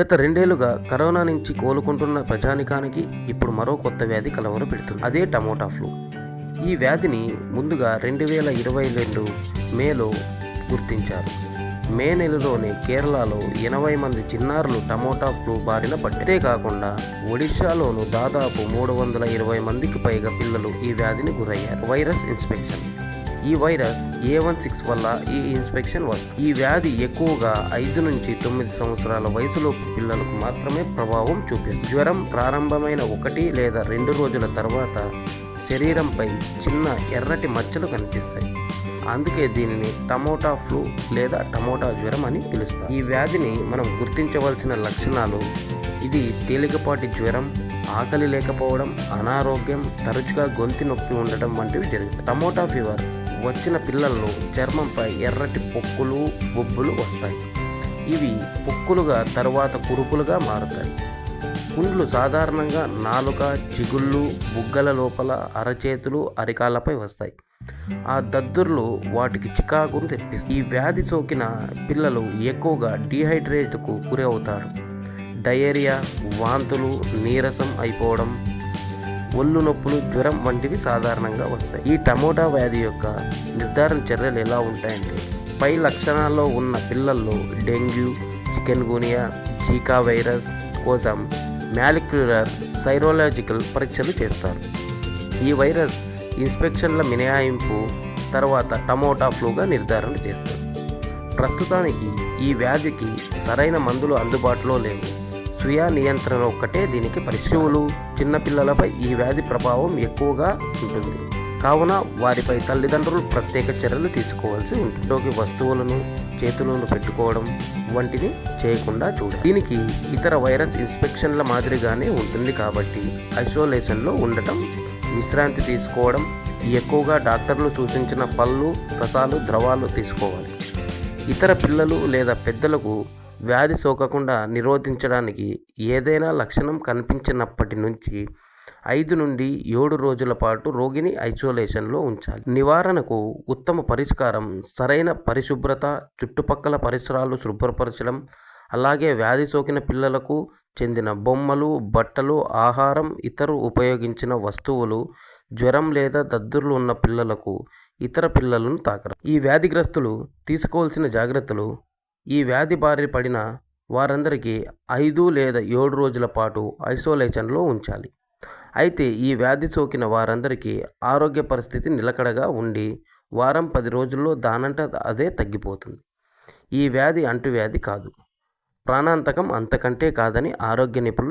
గత రెండేళ్ళుగా కరోనా నుంచి కోలుకుంటున్న ప్రజానికానికి ఇప్పుడు మరో కొత్త వ్యాధి కలవర పెడుతుంది. అదే టమోటా ఫ్లూ. ఈ వ్యాధిని ముందుగా రెండు వేల ఇరవై రెండు మేలో గుర్తించారు. మే నెలలోనే కేరళలో ఎనభై మంది చిన్నారులు టమోటా ఫ్లూ బారిన పట్టితే కాకుండా ఒడిశాలోనూ దాదాపు మూడు వందల ఇరవై మందికి పైగా పిల్లలు ఈ వ్యాధిని గురయ్యారు. వైరస్ ఇన్స్పెక్షన్ ఈ వైరస్ ఏ వన్ సిక్స్ వల్ల ఈ ఇన్స్పెక్షన్ వస్తుంది. ఈ వ్యాధి ఎక్కువగా ఐదు నుంచి తొమ్మిది సంవత్సరాల వయసులోపు పిల్లలకు మాత్రమే ప్రభావం చూపిస్తుంది. జ్వరం ప్రారంభమైన ఒకటి లేదా రెండు రోజుల తర్వాత శరీరంపై చిన్న ఎర్రటి మచ్చలు కనిపిస్తాయి. అందుకే దీనిని టమోటా ఫ్లూ లేదా టమోటా జ్వరం అని పిలుస్తారు. ఈ వ్యాధిని మనం గుర్తించవలసిన లక్షణాలు ఇది తేలికపాటి జ్వరం ఆకలి లేకపోవడం అనారోగ్యం తరచుగా గొంతు నొప్పి ఉండడం వంటివి జరుగుతాయి. టమోటా ఫీవర్ వచ్చిన పిల్లల్లో చర్మంపై ఎర్రటి పొక్కులు బొబ్బులు వస్తాయి. ఇవి పొక్కులుగా తరువాత కురుపులుగా మారుతాయి. పుండ్లు సాధారణంగా నాలుక చిగుళ్ళు బుగ్గల లోపల అరచేతులు అరికాళ్ళపై వస్తాయి. ఆ దద్దుర్లు వాటికి చికాకును తెప్పిస్తాయి. ఈ వ్యాధి సోకిన పిల్లలు ఎక్కువగా డీహైడ్రేట్కు గురి అవుతారు డయేరియా వాంతులు నీరసం అయిపోవడం ఒళ్ళు నొప్పులు జ్వరం వంటివి సాధారణంగా వస్తాయి. ఈ టమోటా వ్యాధి యొక్క నిర్ధారణ చర్యలు ఎలా ఉంటాయంటే పై లక్షణాల్లో ఉన్న పిల్లల్లో dengue chikungunya Zika virus కోసం మ్యాలిక్యులర్ సైరోలాజికల్ పరీక్షలు చేస్తారు. ఈ వైరస్ ఇన్స్పెక్షన్ల మినహాయింపు తర్వాత టమోటా ఫ్లూగా నిర్ధారణ చేస్తారు ప్రస్తుతానికి ఈ వ్యాధికి సరైన మందులు అందుబాటులో లేవు. స్వీయ నియంత్రణ ఒక్కటే దీనికి పరిశువులు చిన్నపిల్లలపై ఈ వ్యాధి ప్రభావం ఎక్కువగా ఉంటుంది. కావున వారిపై తల్లిదండ్రులు ప్రత్యేక చర్యలు తీసుకోవాల్సి ఉంటుంది. ఇంట్లోకి వస్తువులను చేతులను పెట్టుకోవడం వంటిని చేయకుండా చూడాలి దీనికి ఇతర వైరస్ ఇన్స్పెక్షన్ల మాదిరిగానే ఉంటుంది కాబట్టి ఐసోలేషన్లో ఉండటం విశ్రాంతి తీసుకోవడం ఎక్కువగా డాక్టర్లు సూచించిన పళ్ళు రసాలు ద్రవాలు తీసుకోవాలి. ఇతర పిల్లలు లేదా పెద్దలకు వ్యాధి సోకకుండా నిరోధించడానికి ఏదైనా లక్షణం కనిపించినప్పటి నుంచి ఐదు నుండి ఏడు రోజుల పాటు రోగిని ఐసోలేషన్లో ఉంచాలి. నివారణకు ఉత్తమ పరిష్కారం సరైన పరిశుభ్రత చుట్టుపక్కల పరిసరాలు శుభ్రపరచడం అలాగే వ్యాధి సోకిన పిల్లలకు చెందిన బొమ్మలు బట్టలు ఆహారం ఇతర ఉపయోగించిన వస్తువులు జ్వరం లేదా దద్దుర్లు ఉన్న పిల్లలకు ఇతర పిల్లలను తాకడం ఈ వ్యాధిగ్రస్తులు తీసుకోవాల్సిన జాగ్రత్తలు ఈ వ్యాధి బారి పడిన వారందరికీ ఐదు లేదా ఏడు రోజుల పాటు ఐసోలేషన్లో ఉంచాలి. అయితే ఈ వ్యాధి సోకిన వారందరికీ ఆరోగ్య పరిస్థితి నిలకడగా ఉండి వారం పది రోజుల్లో దానంట అదే తగ్గిపోతుంది. ఈ వ్యాధి అంటువ్యాధి కాదు. ప్రాణాంతకం అంతకంటే కాదని ఆరోగ్య నిపుణులు